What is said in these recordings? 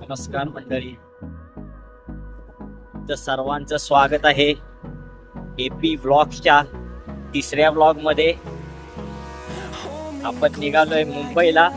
नमस्कार मंडळी. तर सर्वांचं स्वागत आहे एपी ब्लॉगच्या तिसऱ्या व्लॉगमध्ये. आपण निघालोय मुंबईला.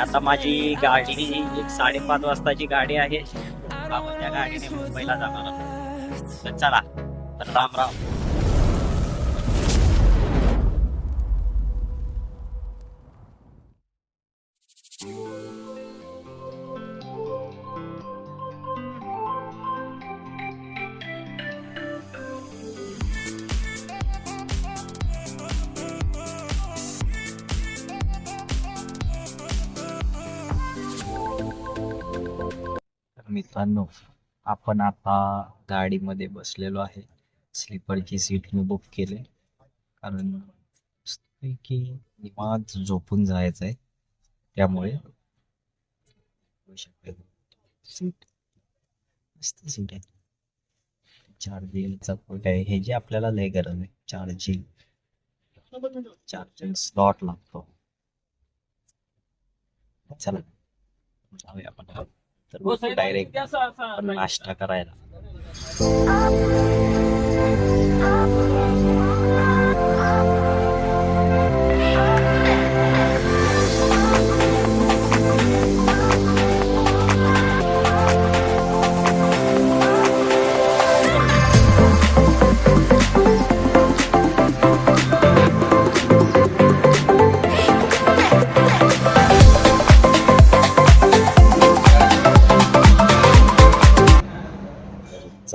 आता माझी गाडी एक साडेपाच वाजताची गाडी आहे. आपण त्या गाडीने मुंबईला जाणार तर चला तर राम राम. मित्रांनो आपण आता गाडीमध्ये बसलेलो आहे. स्लीपरची सीट मी बुक केले. कारण की निवांत झोपून जायचं आहे त्यामुळे सीट. मस्त सीट आहे. चार्जिंगचा पोट आहे. हे जे आपल्याला लय गरज आहे. चार्जिंग. चार्जिंग स्लॉट लागतो. चला. जाऊया आपण. तर डायरेक्ट नाश्ता करायला.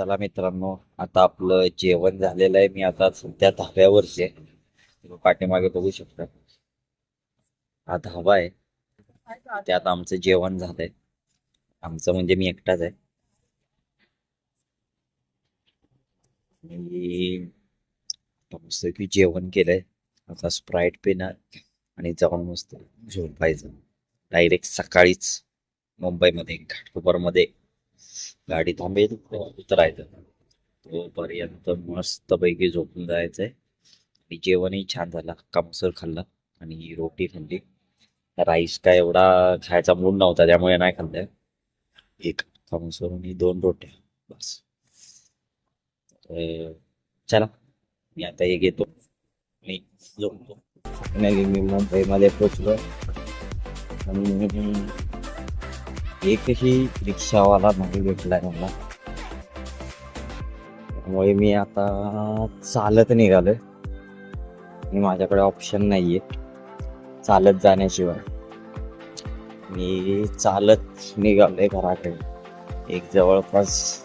चला मित्रांनो आता आपलं जेवण झालेलं आहे. मी आता सध्या धाब्यावरची आहे. तुम्ही पाठीमागे बघू शकता. हा धाबा आहे. त्यात आमचं जेवण झालंय. आमचं म्हणजे मी एकटाच आहे. मी मस्त जेवण केलंय. आता स्प्राईट पिणार आणि जाऊन मस्त झोपायचं. डायरेक्ट सकाळीच मुंबईमध्ये घाटकोपरमध्ये गाडी थांबेल उतरायचं. तोपर्यंत मस्त पैकी झोपून जायचंय. आणि जेवणही छान झालं. हक्का मसूर खाल्ला आणि रोटी खाल्ली. राईस काय एवढा खायचा मूड नव्हता त्यामुळे नाही खाल्लं. एक हक्का आणि दोन रोट्या बस. चला मी आता हे घेतो. आणि झोपतो. नाही मी मुंबईमध्ये पोचलो. आणि एकही रिक्षावाला नाही भेटलाय मला. त्यामुळे मी आता चालत निघालोय. आणि माझ्याकडे ऑप्शन नाहीये. चालत जाण्याशिवाय. मी चालत निघालोय घराकडे. एक जवळपास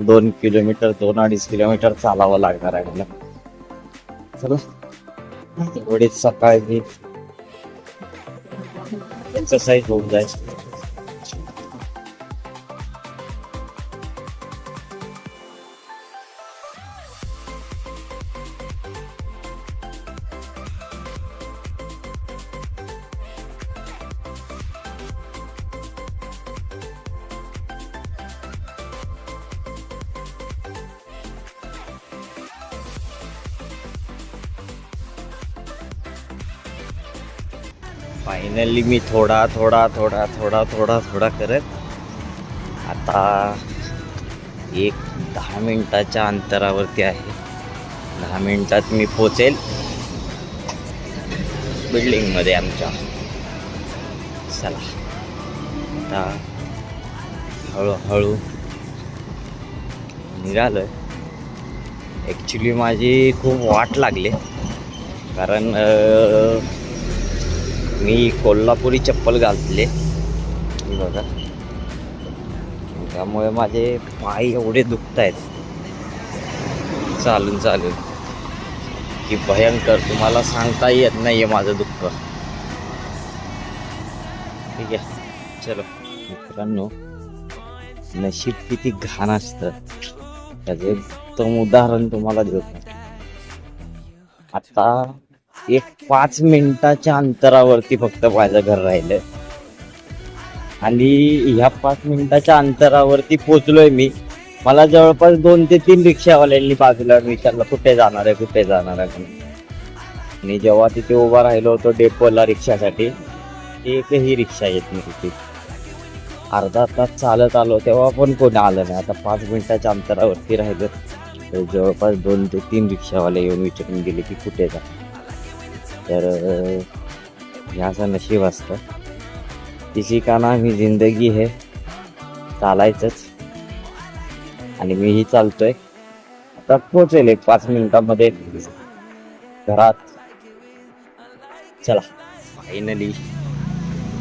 दोन किलोमीटर दोन अडीच किलोमीटर चालावं लागणार आहे मला. चला. एवढीच सकाळची एक्सरसाइज होऊन जायचं फायनली मी थोडा थोडा थोडा थोडा थोडा थोडा करत आता एक दहा मिनटाच्या अंतरावरती आहे. दहा मिनटात मी पोचेल बिल्डिंगमध्ये आमच्या. चला. आता हळूहळू निघालं ॲक्च्युली माझी खूप वाट लागली. कारण मी कोल्हापुरी चप्पल घातले बघा. त्यामुळे माझे पाय एवढे दुखत आहेत चालून चालून. की भयंकर तुम्हाला सांगता येत नाही आहे माझं दुःख. ठीक आहे. चलो. मित्रांनो नशीब किती घाण असतं. त्याचं उत्तम उदाहरण तुम्हाला देतो आता एक पाच मिनिटाच्या अंतरावरती फक्त माझं घर राहिलं. आणि ह्या पाच मिनिटाच्या अंतरावरती पोचलोय मी. मला जवळपास दोन ते तीन रिक्षावाल्यांनी बाजूला विचारलं कुठे जाणार आहे कुठे जाणार आहे? आणि जेव्हा तिथे उभा राहिलो होतो डेपोला रिक्षासाठी एकही रिक्षा येत नाही तिथे अर्धा तास चालत आलो तेव्हा पण कोणी आलं नाही. आता पाच मिनिटाच्या अंतरावरती राहिलं. तर जवळपास दोन ते तीन रिक्षावाले येऊन विचारून गेले की कुठे जा तर ह्या हे असं नशीब असतं. किसी का नाम ही जिंदगी है चालायचंच. आणि मीही चालतोय. आता पोचेल एक पाच मिनिटामध्ये. घरात. चला फायनली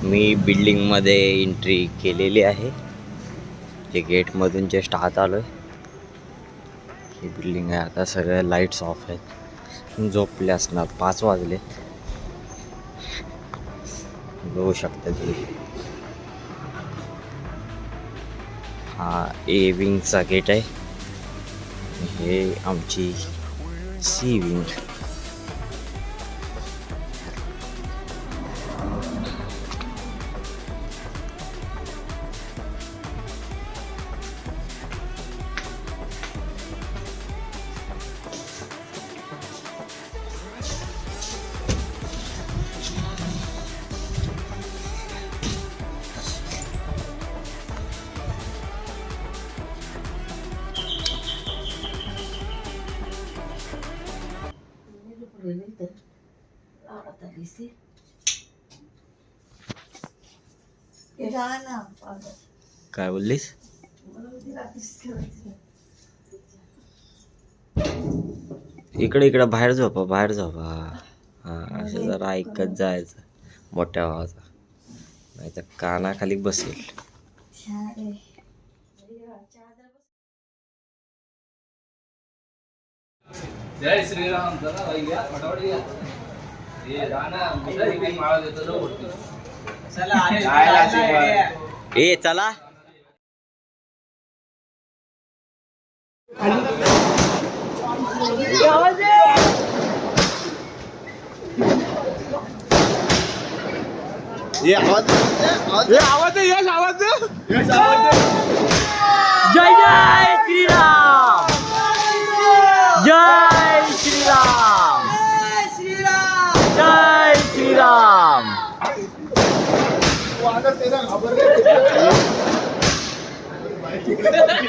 मी बिल्डिंगमध्ये एंट्री केलेली आहे. जे गेटमधून जस्ट आत आलोय. ही बिल्डिंग आहे. आता सगळ्या लाईट्स ऑफ आहेत. झोपले असणार. पाच वाजले. बघू शकता तुम्ही. हा ए विंगचा गेट आहे. हे आमची सी विंग काय बोललीस? इकडे इकडे बाहेर झोपा बाहेर झोपा हा असं जरा ऐकत जायचं. मोठ्या आवाजा नाही तर कानाखाली बसेल. जय श्रीराम चला भाई घ्या फटाफट घ्या हे राणा कुठं इकडे माळा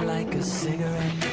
like a cigarette.